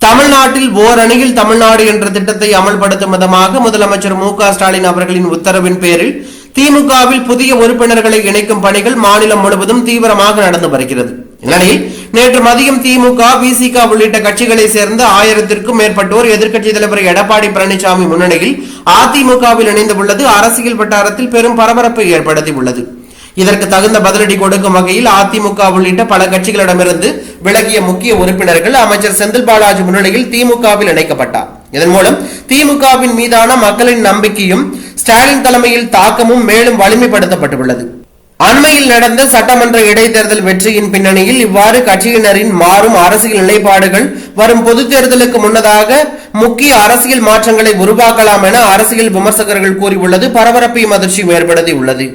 தமிழ்நாட்டில் ஓரணியில் தமிழ்நாடு என்ற திட்டத்தை அமல்படுத்தும் விதமாக முதலமைச்சர் மு க ஸ்டாலின் அவர்களின் உத்தரவின் பேரில் திமுகவில் புதிய உறுப்பினர்களை இணைக்கும் பணிகள் மாநிலம் முழுவதும் தீவிரமாக நடந்து வருகிறது. இந்நிலையில் நேற்று மதியம் திமுக விசிக உள்ளிட்ட கட்சிகளை சேர்ந்த ஆயிரத்திற்கும் மேற்பட்டோர் எதிர்க்கட்சித் தலைவர் எடப்பாடி பழனிசாமி முன்னணியில் அதிமுகவில் இணைந்துள்ளது அரசியல் வட்டாரத்தில் பெரும் பரபரப்பை ஏற்படுத்தியுள்ளது இதற்கு தகுந்த பதிலடி கொடுக்கும் வகையில் அதிமுக உள்ளிட்ட பல கட்சிகளிடமிருந்து விலகிய முக்கிய உறுப்பினர்கள் அமைச்சர் செந்தில் பாலாஜி முன்னிலையில் திமுகவில் இணைக்கப்பட்டார். இதன் மூலம் திமுகவின் மீதான மக்களின் நம்பிக்கையும் ஸ்டாலின் தலைமையில் தாக்கமும் மேலும் வலிமைப்படுத்தப்பட்டுள்ளது. அண்மையில் நடந்த சட்டமன்ற இடைத்தேர்தல் வெற்றியின் பின்னணியில் இவ்வாறு கட்சியினரின் மாறும் அரசியல் நிலைப்பாடுகள் வரும் பொது தேர்தலுக்கு முன்னதாக முக்கிய அரசியல் மாற்றங்களை உருவாக்கலாம் என அரசியல் விமர்சகர்கள் கூறியுள்ளது. பரபரப்பையும் அதிர்ச்சியும் ஏற்படுத்தியுள்ளது.